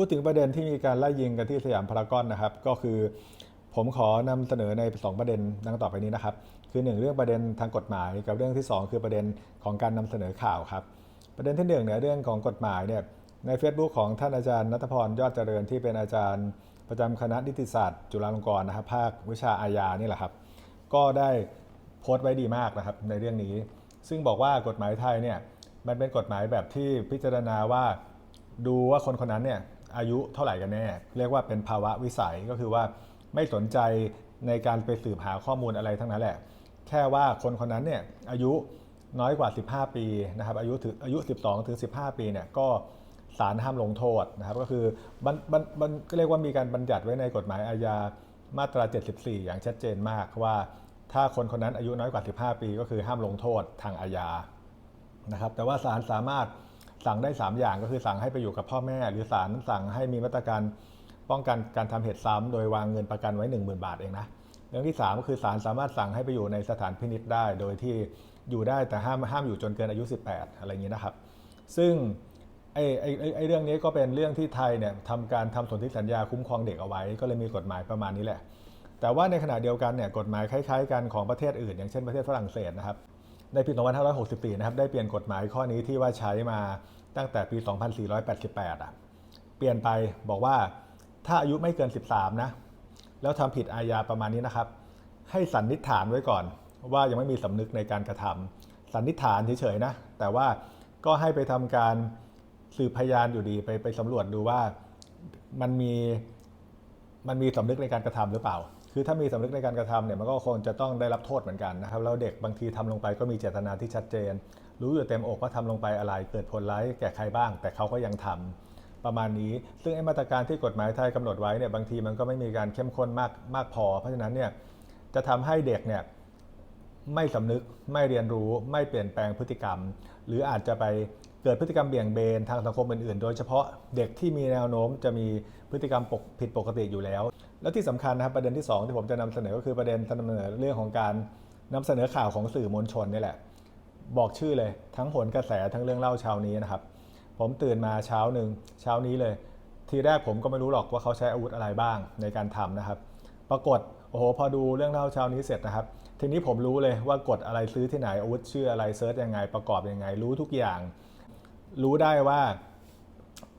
พูดถึงประเด็นที่มีการไล่ยิงกันที่สยามพารากอนนะครับ ก็คือผมขอนำเสนอใน 2 ประเด็นดังต่อไปนี้นะครับ คือ 1 เรื่องประเด็นทางกฎหมาย กับเรื่องที่ 2 คือประเด็นของการนำเสนอข่าวครับ ประเด็นที่1เนี่ยเรื่องของกฎหมายเนี่ยใน Facebook ของท่านอาจารย์นัทพรยอดเจริญที่เป็นอาจารย์ ประจำคณะนิติศาสตร์ จุฬาลงกรณ์นะครับภาควิชาอาญานี่แหละครับ ก็ได้โพสต์ไว้ดีมากนะครับในเรื่องนี้ ซึ่งบอกว่ากฎหมายไทยเนี่ยมันเป็นกฎหมายแบบที่พิจารณาว่าดูว่าคนคนนั้นเนี่ย อายุเท่าไหร่กันแน่ เรียกว่าเป็นภาวะวิสัยก็คือว่าไม่สนใจในการไปสืบหาข้อมูลอะไรทั้งนั้นแหละ แค่ว่าคนคนนั้นเนี่ยอายุน้อยกว่า 15 ปีนะครับอายุถึงอายุ 12ถึง15 ปีเนี่ยก็ศาลห้ามลงโทษนะครับก็คือบันบันบันก็เรียกว่ามีการบัญญัติไว้ในกฎหมายอาญามาตรา 74 อย่างชัดเจนมากว่าถ้าคนคนนั้นอายุน้อยกว่า 15 ปี ก็คือห้ามลงโทษทางอาญานะครับแต่ว่าศาลสามารถ สั่งได้ 3 อย่างก็คือสั่งให้ไปอยู่กับพ่อแม่ หรือศาลสั่งให้มีมาตรการป้องกันการทำเหตุซ้ำโดยวางเงินประกันไว้ 10,000 บาทเองนะเรื่องที่ 3 ก็คือศาลสามารถสั่งให้ไปอยู่ในสถานพินิษได้ โดยที่อยู่ได้แต่ห้ามห้ามอยู่จนเกินอายุ 18 อะไรอย่างนี้นะครับ ซึ่งไอ้ไอ้ไอ้ไอ้เรื่องนี้ก็เป็นเรื่องที่ไทยเนี่ยทำการทำสนธิสัญญาคุ้มครองเด็กเอาไว้ ก็เลยมีกฎหมายประมาณนี้แหละ แต่ว่าในขณะเดียวกันเนี่ยกฎหมายคล้ายๆ กันของประเทศอื่น อย่างเช่นประเทศฝรั่งเศสนะครับ ในปี 2564 นะครับ ได้เปลี่ยนกฎหมายข้อนี้ที่ว่าใช้มาตั้งแต่ปี 2488 อะ เปลี่ยนไปบอกว่าถ้าอายุไม่เกิน 13 นะ แล้วทำผิดอาญาประมาณนี้นะครับ ให้สันนิษฐานไว้ก่อน ว่ายังไม่มีสำนึกในการกระทำสันนิษฐานเฉยๆนะ แต่ว่าก็ให้ไปทำการสืบพยานอยู่ดีไปไปสำรวจดูว่ามันมีมันมีสำนึกในการกระทำหรือเปล่า คือถ้ามีสำนึกในการกระทำเนี่ยมันก็คงจะต้องได้รับโทษเหมือนกันนะครับแล้วเด็กบางทีทำลงไปก็มีเจตนาที่ชัดเจน รู้อยู่เต็มอกว่าทำลงไปอะไร เกิดผลร้ายแก่ใครบ้าง แต่เขาก็ยังทำประมาณนี้ ซึ่งไอ้มาตรการที่กฎหมายไทยกำหนดไว้เนี่ยบางทีมันก็ไม่มีการเข้มข้นมากมากพอ เพราะฉะนั้นเนี่ยจะทำให้เด็กเนี่ยไม่สำนึกไม่เรียนรู้ไม่เปลี่ยนแปลงพฤติกรรม หรืออาจจะไป เกิดพฤติกรรมเบี่ยงเบนทางสังคมอื่นๆ โดยเฉพาะเด็กที่มีแนวโน้มจะมีพฤติกรรมปกผิดปกติอยู่แล้ว และที่สำคัญนะครับประเด็นที่ 2 ที่ผมจะนำเสนอก็คือประเด็นนำเสนอเรื่องของการนำเสนอข่าวของสื่อมวลชนนี่แหละ บอกชื่อเลยทั้งผลกระแสทั้งเรื่องเล่าเช้านี้นะครับ ผมตื่นมาเช้าหนึ่งเช้านี้เลย ทีแรกผมก็ไม่รู้หรอกว่าเขาใช้อาวุธอะไรบ้างในการทำนะครับ ปรากฏโอ้โหพอดูเรื่องเล่าเช้านี้เสร็จนะครับ ทีนี้ผมรู้เลยว่ากดอะไรซื้อที่ไหนอาวุธชื่ออะไรเซิร์ชยังไงประกอบยังไง รู้ทุกอย่าง รู้ได้ว่า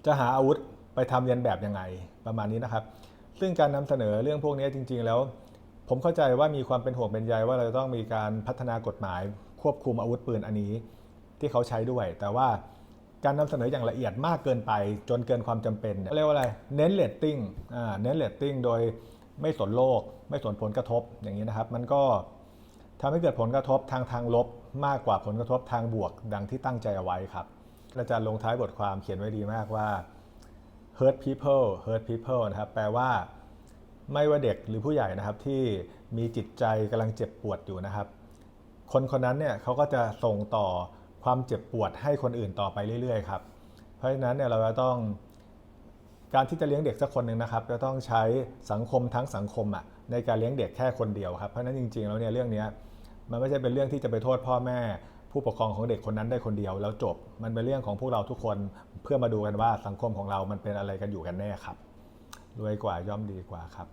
จะหาอาวุธไปทำเรียนแบบยังไงประมาณนี้นะครับ ซึ่งการนำเสนอเรื่องพวกนี้จริง ๆ แล้ว ผมเข้าใจว่ามีความเป็นห่วงเป็นใยว่าเราจะต้องมีการพัฒนากฎหมายควบคุมอาวุธปืนอันนี้ที่เขาใช้ด้วย แต่ว่าการนำเสนออย่างละเอียดมากเกินไปจนเกินความจำเป็นเรียกว่าอะไร เน้นเลตติ้งอ่าเน้นเลตติ้งโดยไม่สนโลก ไม่สนผลกระทบอย่างนี้นะครับ มันก็ทำให้เกิดผลกระทบทางทางลบมากกว่าผลกระทบทางบวก ดังที่ตั้งใจเอาไว้ครับ อาจารย์ลงท้ายบทความเขียนไว้ดีมากว่า hurt people hurt people นะครับแปลว่าไม่ว่าเด็กหรือผู้ใหญ่นะครับที่มีจิตใจกำลังเจ็บปวดอยู่นะครับ คนคนนั้นเนี่ยเขาก็จะส่งต่อความเจ็บปวดให้คนอื่นต่อไปเรื่อยๆครับเพราะฉะนั้นเนี่ยเราจะต้องการที่จะเลี้ยงเด็กสักคนหนึ่งนะครับจะต้องใช้สังคมทั้งสังคมอะในการเลี้ยงเด็กแค่คนเดียวครับเพราะฉะนั้นจริงๆแล้วเนี่ยเรื่องนี้มันไม่ใช่เป็นเรื่องที่จะไปโทษพ่อแม่ ผู้ปกครองของเด็กคนนั้นได้คนเดียวแล้วจบ มันเป็นเรื่องของพวกเราทุกคนเพื่อมาดูกันว่าสังคมของเรามันเป็นอะไรกันอยู่กันแน่ครับรวยกว่าย่อมดีกว่าครับ